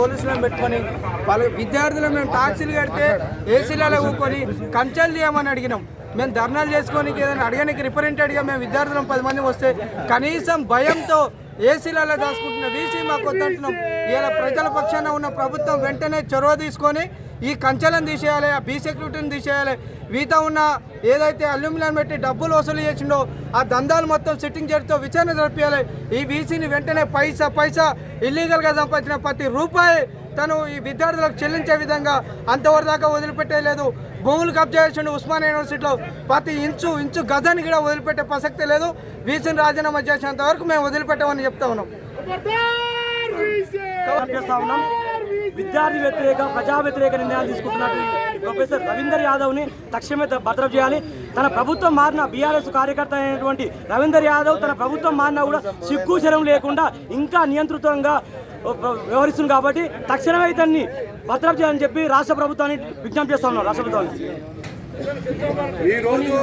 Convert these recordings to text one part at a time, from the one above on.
పోలీసులను పెట్టుకొని వాళ్ళ విద్యార్థులు మేము టాక్సీలు కడితే ఏసీలలో కూకొని కంచెలు తీయమని అడిగినాం. మేము ధర్నాలు చేసుకోనికి ఏదైనా అడగడానికి రిప్రజెంటేటివ్గా మేము విద్యార్థులం పది మంది వస్తే కనీసం భయంతో ఏసీలలో దాచుకుంటున్న వీసీ మాకు వద్దంటున్నాం. ఇలా ప్రజల పక్షాన ఉన్న ప్రభుత్వం వెంటనే చొరవ తీసుకొని ఈ కంచెలను తీసేయాలి ఆ బీ సెక్యూరిటీని తీసేయాలి. వీత ఉన్న ఏదైతే అల్యూమినియం పెట్టి డబ్బులు వసూలు చేసిండో ఆ దందాలు మొత్తం సిట్టింగ్ చేతితో విచారణ జరిపించాలి ఈ వీసీని వెంటనే పైసా పైసా ఇల్లీగల్గా సంపాదించిన ప్రతి రూపాయి తను ఈ విద్యార్థులకు చెల్లించే విధంగా అంతవరకు దాకా వదిలిపెట్టలేదు భూములు కబ్జా చేసిండు ఉస్మాన్ యూనివర్సిటీలో ప్రతి ఇంచు ఇంచు గజాన్ని కూడా వదిలిపెట్టే ప్రసక్తి లేదు. వీసీని రాజీనామా చేసినంత వరకు మేము వదిలిపెట్టామని చెప్తా ఉన్నాం. చేస్తా ఉన్నాం విద్యార్థి వ్యతిరేక ప్రజా వ్యతిరేక నిర్ణయాలు తీసుకుంటున్నట్టు ప్రొఫెసర్ రవీందర్ యాదవ్ని తక్షణమే త- భద్రం చేయాలి. తన ప్రభుత్వం మారిన బీఆర్ఎస్ కార్యకర్త అయినటువంటి రవీందర్ యాదవ్ తన ప్రభుత్వం మారినా కూడా సిగ్గు శరం లేకుండా ఇంకా నియంత్రితంగా వ్యవహరిస్తుంది కాబట్టి తక్షణమే ఇతన్ని భద్రం చేయాలని చెప్పి రాష్ట్ర ప్రభుత్వాన్ని విజ్ఞప్తి చేస్తా ఉన్నాం రాష్ట్ర ప్రభుత్వాన్ని. ఈరోజు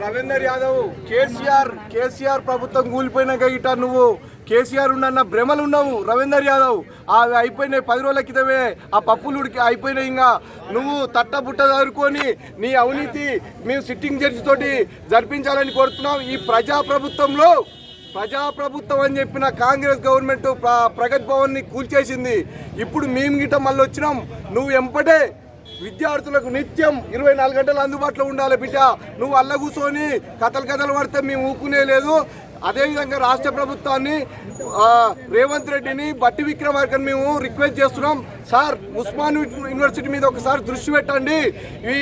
రవీందర్ యాదవ్ కేసీఆర్ కేసీఆర్ ప్రభుత్వం కూలిపోయినాక ఇట నువ్వు కేసీఆర్ ఉండన్న భ్రమలు ఉన్నావు. రవీందర్ యాదవ్ అవి అయిపోయినాయి పది రోజుల క్రితమే ఆ పప్పులు ఉడికి అయిపోయినాయి ఇంకా నువ్వు తట్టబుట్ట చదువుకొని నీ అవినీతి మేము సిట్టింగ్ జడ్జి తోటి జరిపించాలని కోరుతున్నాం. ఈ ప్రజా ప్రభుత్వంలో ప్రజాప్రభుత్వం అని చెప్పిన కాంగ్రెస్ గవర్నమెంట్ ప్ర- ప్రగతి భవన్ని కూల్చేసింది. ఇప్పుడు మేము గిట్ట మళ్ళీ వచ్చినాం. నువ్వు ఎంపటే విద్యార్థులకు నిత్యం ఇరవై నాలుగు గంటలు అందుబాటులో ఉండాలి బిడ్డ. నువ్వు అల్ల కూర్చొని కథలు కథలు పడితే మేము ఊకునే లేదు. అదేవిధంగా రాష్ట్ర ప్రభుత్వాన్ని రేవంత్ రెడ్డిని బట్టి విక్రమార్కని మేము రిక్వెస్ట్ చేస్తున్నాం. సార్ ఉస్మాన్ యూనివర్సిటీ మీద ఒకసారి దృష్టి పెట్టండి. ఈ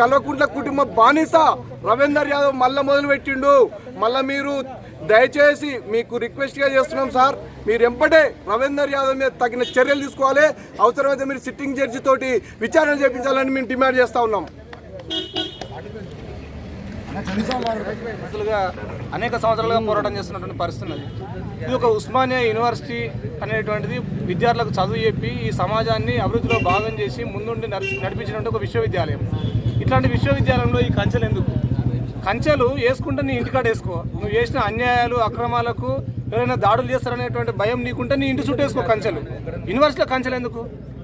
కల్వకుంట్ల కుటుంబ బానిస రవీందర్ యాదవ్ మళ్ళీ మొదలు పెట్టిండు. మీరు దయచేసి మీకు రిక్వెస్ట్గా చేస్తున్నాం సార్. మీరు ఎంపటే రవీందర్ యాదవ్ మీద తగిన చర్యలు తీసుకోవాలి. అవసరమైతే మీరు సిట్టింగ్ జడ్జి తోటి విచారణ చేయించాలని మేము డిమాండ్ చేస్తూ ఉన్నాం. అసలుగా అనేక సంవత్సరాలుగా పోరాటం చేస్తున్నటువంటి పరిస్థితి ఇది ఒక ఉస్మానియా యూనివర్సిటీ అనేటువంటిది విద్యార్థులకు చదువు చెప్పి ఈ సమాజాన్ని అభివృద్ధిలో భాగం చేసి ముందుండి నడిపి- నడిపించినటువంటి ఒక విశ్వవిద్యాలయం. ఇట్లాంటి విశ్వవిద్యాలయంలో ఈ కంచెలు ఎందుకు? కంచెలు వేసుకుంటే నీ ఇంటికాడ వేసుకో. నువ్వు చేసిన అన్యాయాలు అక్రమాలకు ఎవరైనా దాడులు చేస్తారనేటువంటి భయం నీకుంటే నీ ఇంటి చుట్టేసుకో కంచెలు. యూనివర్సిటీలో కంచెలు ఎందుకు?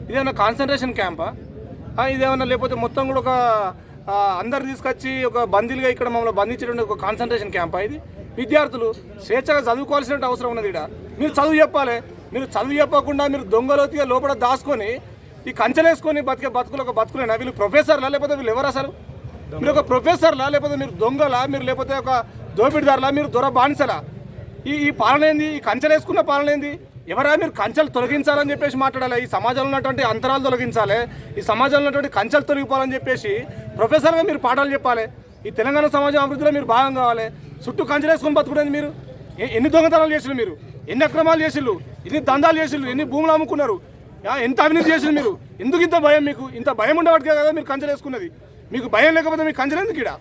ఇదేమన్నా కాన్సన్ట్రేషన్ క్యాంపా ఇదేమన్నా లేకపోతే మొత్తం కూడా ఒక అందరు తీసుకొచ్చి ఒక బందీలుగా ఇక్కడ మమ్మల్ని బంధించడం ఒక కాన్సన్ట్రేషన్ క్యాంప్ ఇది. విద్యార్థులు స్వేచ్ఛగా చదువుకోవాల్సిన అవసరం ఉన్నది ఇక్కడ మీరు చదువు చెప్పాలి. మీరు చదువు చెప్పకుండా మీరు దొంగలోతిగా లోపల దాచుకొని ఈ కంచెలేసుకొని బతికే బతుకులు ఒక బతుకులేనా? వీళ్ళు ప్రొఫెసర్లా లేకపోతే వీళ్ళు ఎవరు అసలు? మీరు ఒక ప్రొఫెసర్లా లేకపోతే మీరు దొంగలా? మీరు లేకపోతే ఒక దోపిడిదారులా? మీరు దొర బానిసలా? ఈ ఈ పాలన ఏంది? ఈ కంచెలు వేసుకున్న పాలన ఏంది? ఎవరా మీరు కంచెలు తొలగించాలని చెప్పేసి మాట్లాడాలి. ఈ సమాజంలో ఉన్నటువంటి అంతరాలు తొలగించాలి. ఈ సమాజంలో ఉన్నటువంటి కంచెలు తొలగిపోవాలని చెప్పేసి ప్రొఫెసర్గా మీరు పాఠాలు చెప్పాలి. ఈ తెలంగాణ సమాజం అభివృద్ధిలో మీరు భాగం కావాలి. చుట్టూ కంచెలు వేసుకొని బతుకునేది మీరు. ఎన్ని దొంగతనాలు చేసిండ్రు మీరు? ఎన్ని అక్రమాలు చేసిండ్రు ఎన్ని దందాలు చేసిండ్రు ఎన్ని భూములు అమ్ముకున్నారు? ఎంత అవినీతి చేసిండ్రు మీరు? ఎందుకు ఇంత భయం మీకు? ఇంత భయం ఉండబట్టే కదా మీరు కంచెలు వేసుకున్నది. మీకు భయం లేకపోతే మీకు కంచెలు ఎందుకు ఇక్కడ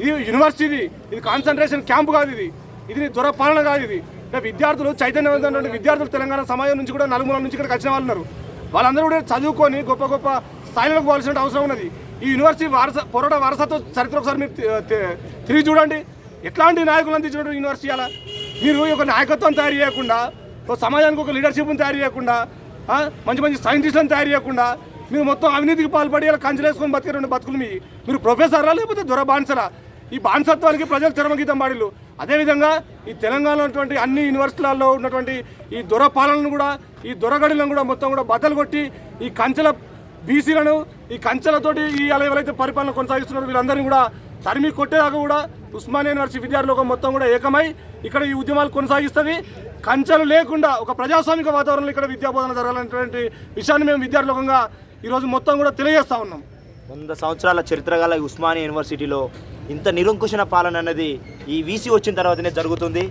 ఇది యూనివర్సిటీ ఇది కాన్సన్ట్రేషన్ క్యాంప్ కాదు ఇది. ఇది దొరపాలన కాదు ఇది. విద్యార్థులు చైతన్యవంతమైన విద్యార్థులు తెలంగాణ సమాజం నుంచి కూడా నలుమూల నుంచి ఇక్కడికి వచ్చిన వాళ్ళు ఉన్నారు. వాళ్ళందరూ కూడా చదువుకొని గొప్ప గొప్ప స్థాయిలకు పోవాల్సిన అవసరం ఉన్నది. ఈ యూనివర్సిటీ వారస పోరాట వారసత్వ చరిత్ర ఒకసారి మీరు తిరిగి చూడండి. ఎట్లాంటి నాయకులు అందించిన యూనివర్సిటీ అలా? మీరు ఒక నాయకత్వం తయారు చేయకుండా ఒక సమాజానికి ఒక లీడర్షిప్ని తయారు చేయకుండా మంచి మంచి సైంటిస్టులను తయారు చేయకుండా మీరు మొత్తం అవినీతికి పాల్పడి ఇలా కంచెలేసుకొని బతికే రెండు బతుకులు మీ మీరు ప్రొఫెసరా లేకపోతే దొరబాన్సరా ఈ బానిసత్వానికి ప్రజలు చరమగీతం పాడిల్లు. అదేవిధంగా ఈ తెలంగాణలో ఉన్నటువంటి అన్ని యూనివర్సిటీలలో ఉన్నటువంటి ఈ దొర పాలనను కూడా ఈ దొరగడులను కూడా మొత్తం కూడా బద్దలు కొట్టి ఈ కంచెల బీసీలను ఈ కంచెలతోటి ఈ అలా ఎవరైతే పరిపాలన కొనసాగిస్తున్నారో వీళ్ళందరినీ కూడా తరిమి కొట్టేదాకా కూడా ఉస్మానియా యూనివర్సిటీ విద్యార్థులకు మొత్తం కూడా ఏకమై ఇక్కడ ఈ ఉద్యమాలు కొనసాగిస్తుంది. కంచెలు లేకుండా ఒక ప్రజాస్వామిక వాతావరణంలో ఇక్కడ విద్యాబోధన జరగాలనేటువంటి విషయాన్ని మేము విద్యార్థులకంగా ఈరోజు మొత్తం కూడా తెలియజేస్తా ఉన్నాం. వంద సంవత్సరాల చరిత్ర గల ఈ ఉస్మానియా యూనివర్సిటీలో ఇంత నిరంకుశన పాలన అనేది ఈ వీసీ వచ్చిన తర్వాతనే జరుగుతుంది.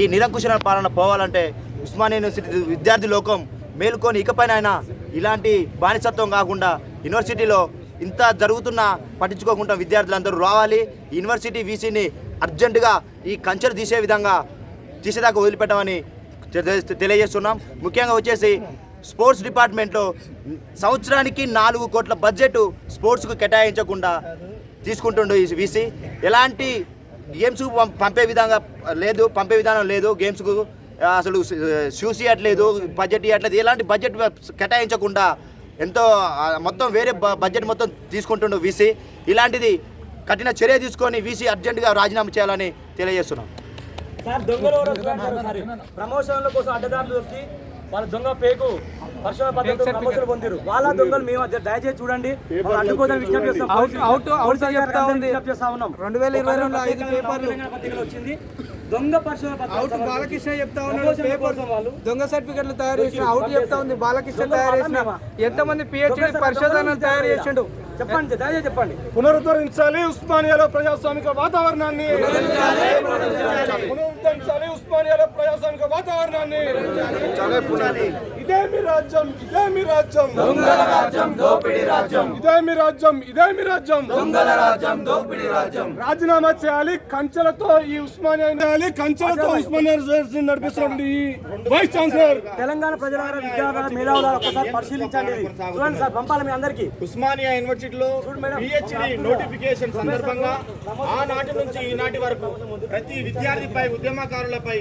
ఈ నిరంకుశన పాలన పోవాలంటే ఉస్మానియా యూనివర్సిటీ విద్యార్థి లోకం మేలుకొని ఇకపైన అయినా ఇలాంటి బానిసత్వం కాకుండా యూనివర్సిటీలో ఇంత జరుగుతున్నా పట్టించుకోకుండా విద్యార్థులందరూ రావాలి. యూనివర్సిటీ వీసీని అర్జెంటుగా ఈ కంచెలు తీసే విధంగా తీసేదాకా వదిలిపెట్టమని తెలియజేస్తున్నాం. ముఖ్యంగా వచ్చేసి స్పోర్ట్స్ డిపార్ట్మెంట్లో సంవత్సరానికి నాలుగు కోట్ల బడ్జెట్ స్పోర్ట్స్కు కేటాయించకుండా తీసుకుంటుండు ఈ వీసీ. ఎలాంటి గేమ్స్కు పం- పంపే విధంగా లేదు పంపే విధానం లేదు గేమ్స్కు అసలు షూస్ ఇవ్వట్లేదు బడ్జెట్ ఇవ్వట్లేదు ఎలాంటి బడ్జెట్ కేటాయించకుండా ఎంతో మొత్తం వేరే బ- బడ్జెట్ మొత్తం తీసుకుంటుండు వీసీ. ఇలాంటిది కఠిన చర్య తీసుకొని వీసీ అర్జెంటుగా రాజీనామా చేయాలని తెలియజేస్తున్నాం. సార్ దొంగలు ప్రమోషన్ల కోసం అడ్డదారులు వచ్చి వాళ్ళ దొంగ పేకు పరిశోధన పద్ధతిలో ప్రమోషన్ పొందిరు. వాళ్ళ దొంగలు మేము అద్దె- దయచేసి చూడండి. వాళ్ళు అడ్డుకోదని విజ్ఞప్తి చేస్తాం. విజ్ఞప్తి ఉన్నాం. రెండు వేల ఇరవై రెండు ఐదు పేపర్లు. వచ్చింది దొంగ అవుట్. బాలకృష్ణ చెప్తా ఉన్నాడు. పేపర్ దొంగ సర్టిఫికెట్లు తయారు చేసిన అవుట్ చెప్తా ఉంది. బాలకృష్ణ తయారు చేసిన? ఎంతమంది పిహెచ్డి పరిశోధనలు తయారు చేసిండు. చెప్పండి దయచేసి చెప్పండి. పునరుద్ధరించాలి ఉస్మానియాలో ప్రజాస్వామిక వాతావరణాన్ని. పునరుద్ధరించాలి ఉస్మానియాలో ప్రజాస్వామిక వాతావరణాన్ని. ఇదే మీ రాజ్యం ఇదే మీ రాజ్యం. దొంగల రాజ్యం దోపిడీ రాజ్యం. ఇదే మీ రాజ్యం ఇదే మీ రాజ్యం. దొంగల రాజ్యం దోపిడీ రాజ్యం. రాజీనామా చేయాలి కంచెలతో ఈ ఉస్మానియా చేయాలి కంచెలతో ఉస్మానియా ఈ వైస్ ఛాన్సలర్. తెలంగాణ ప్రజల విద్యార్థుల మేధావుల ఒక్కసారి పరిశీలించండి. చూడండి సార్ పంపాలి మీ అందరికీ. ఉస్మానియా యూనివర్సిటీలో పిహెచ్డి నోటిఫికేషన్ సందర్భంగా ఆనాటి నుంచి ఈనాటి వరకు ప్రతి విద్యార్థిపై ఉద్యమకారులపై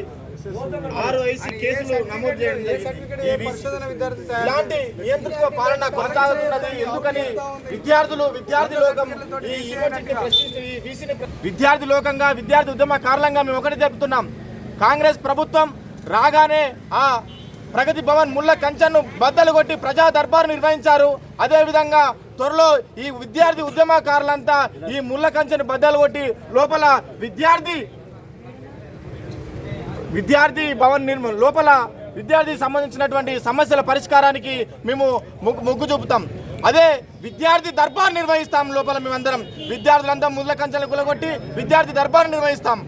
ఆరు ఐసీ కేసులు నమోదు చేయడం ఇలాంటి నియంత్రిత పాలన కొనసాగుతున్నది. ఎందుకని? విద్యార్థులు విద్యార్థి లోకం ఈ యూనివర్సిటీ విద్యార్థి లోకంగా విద్యార్థి ఉద్యమకారులంగా మేము ఒకటి చెప్తున్నాం కాంగ్రెస్ ప్రభుత్వం రాగానే ఆ ప్రగతి భవన్ ముళ్ళ కంచెను బద్దలు కొట్టి ప్రజా దర్బారు నిర్వహించారు. అదేవిధంగా త్వరలో ఈ విద్యార్థి ఉద్యమకారులంతా ఈ ముళ్ళ కంచెను బద్దలు కొట్టి లోపల విద్యార్థి విద్యార్థి భవన్ నిర్మ లోపల విద్యార్థికి సంబంధించినటువంటి సమస్యల పరిష్కారానికి మేము మొగ్గు చూపుతాం. అదే విద్యార్థి దర్బార్ నిర్వహిస్తాం లోపల మేమందరం. విద్యార్థులంతా ముళ్ళ కంచెలు కులగొట్టి విద్యార్థి దర్బార్ నిర్వహిస్తాం.